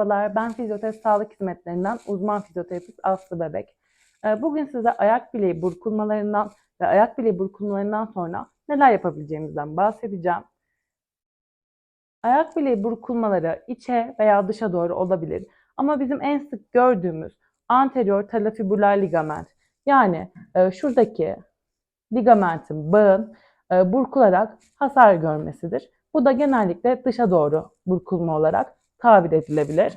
Merhabalar, ben fizyoterapi sağlık hizmetlerinden uzman fizyoterapist Aslı Bebek. Ee, Bugün size ayak bileği burkulmalarından ve ayak bileği burkulmalarından sonra neler yapabileceğimizden bahsedeceğim. Ayak bileği burkulmaları içe veya dışa doğru olabilir. Ama bizim en sık gördüğümüz anterior talafibular ligament yani e, şuradaki ligamentin bağın e, burkularak hasar görmesidir. Bu da genellikle dışa doğru burkulma olarak tabir edilebilir.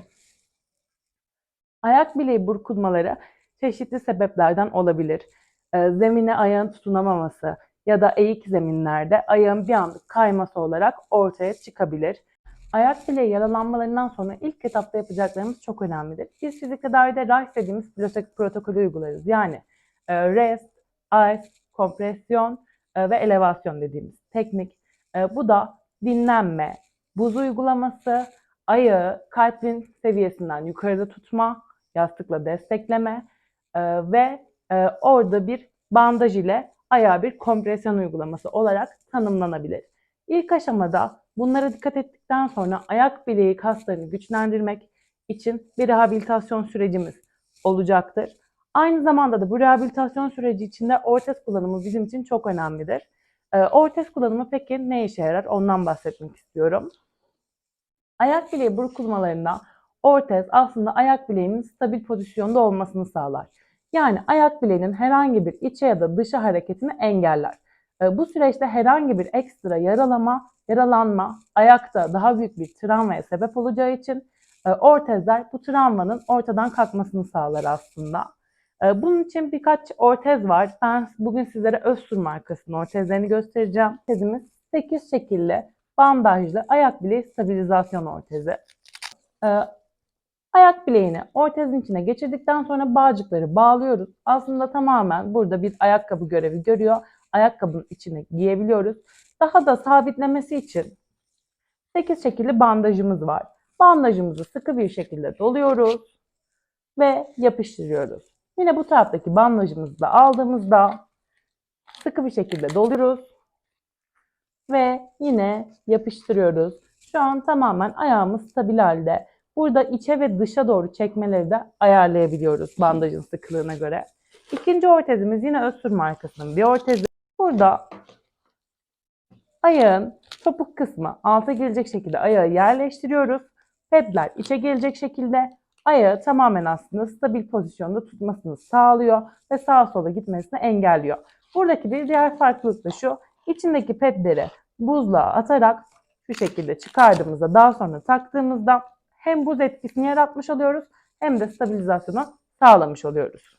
Ayak bileği burkulmaları çeşitli sebeplerden olabilir. E, Zemine ayağın tutunamaması ya da eğik zeminlerde ayağın bir anlık kayması olarak ortaya çıkabilir. Ayak bileği yaralanmalarından sonra ilk etapta yapacaklarımız çok önemlidir. Biz fizik tedavide RICE dediğimiz filosofi protokolü uygularız. Yani e, rest, ice, kompresyon e, ve elevasyon dediğimiz teknik. E, Bu da dinlenme, buz uygulaması, ayağı kalbin seviyesinden yukarıda tutma, yastıkla destekleme e, ve e, orada bir bandaj ile ayağa bir kompresyon uygulaması olarak tanımlanabilir. İlk aşamada bunlara dikkat ettikten sonra ayak bileği kaslarını güçlendirmek için bir rehabilitasyon sürecimiz olacaktır. Aynı zamanda da bu rehabilitasyon süreci içinde ortez kullanımı bizim için çok önemlidir. Ee, ortez kullanımı peki ne işe yarar ondan bahsetmek istiyorum. Ayak bileği burkulmalarında ortez aslında ayak bileğinin stabil pozisyonda olmasını sağlar. Yani ayak bileğinin herhangi bir içe ya da dışa hareketini engeller. Ee, Bu süreçte herhangi bir ekstra yaralama, yaralanma, ayakta daha büyük bir travmaya sebep olacağı için e, ortezler bu travmanın ortadan kalkmasını sağlar aslında. E, Bunun için birkaç ortez var. Ben bugün sizlere Özsur markasının ortezlerini göstereceğim. Ortezimiz 8 şekilli bandajlı ayak bileği stabilizasyon ortezi. E, Ayak bileğini ortezin içine geçirdikten sonra bağcıkları bağlıyoruz. Aslında tamamen burada bir ayakkabı görevi görüyor. Ayakkabının içine giyebiliyoruz. Daha da sabitlemesi için 8 şekilli bandajımız var. Bandajımızı sıkı bir şekilde doluyoruz ve yapıştırıyoruz. Yine bu taraftaki bandajımızı da aldığımızda sıkı bir şekilde doluyoruz ve yine yapıştırıyoruz. Şu an tamamen ayağımız stabil halde. Burada içe ve dışa doğru çekmeleri de ayarlayabiliyoruz bandajın sıklığına göre. İkinci ortezimiz yine Özsur markasının bir ortezi. Burada ayağın topuk kısmı alta gelecek şekilde ayağı yerleştiriyoruz. Pedler içe gelecek şekilde ayağı tamamen aslında stabil pozisyonda tutmasını sağlıyor ve sağa sola gitmesini engelliyor. Buradaki bir diğer farklılık da şu. İçindeki pedleri buzluğa atarak şu şekilde çıkardığımızda daha sonra taktığımızda hem buz etkisini yaratmış oluyoruz hem de stabilizasyonu sağlamış oluyoruz.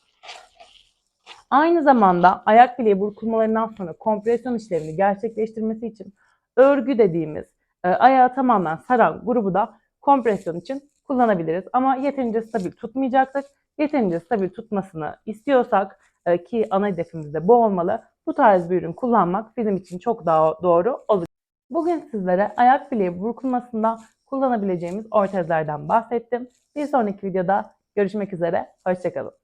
Aynı zamanda ayak bileği burkulmalarından sonra kompresyon işlemini gerçekleştirmesi için örgü dediğimiz e, ayağı tamamen saran grubu da kompresyon için kullanabiliriz. Ama yeterince stabil tutmayacaktır. Yeterince stabil tutmasını istiyorsak ki ana hedefimiz de bu olmalı. Bu tarz bir ürün kullanmak bizim için çok daha doğru olur. Bugün sizlere ayak bileği burkulmasında kullanabileceğimiz ortezlerden bahsettim. Bir sonraki videoda görüşmek üzere. Hoşçakalın.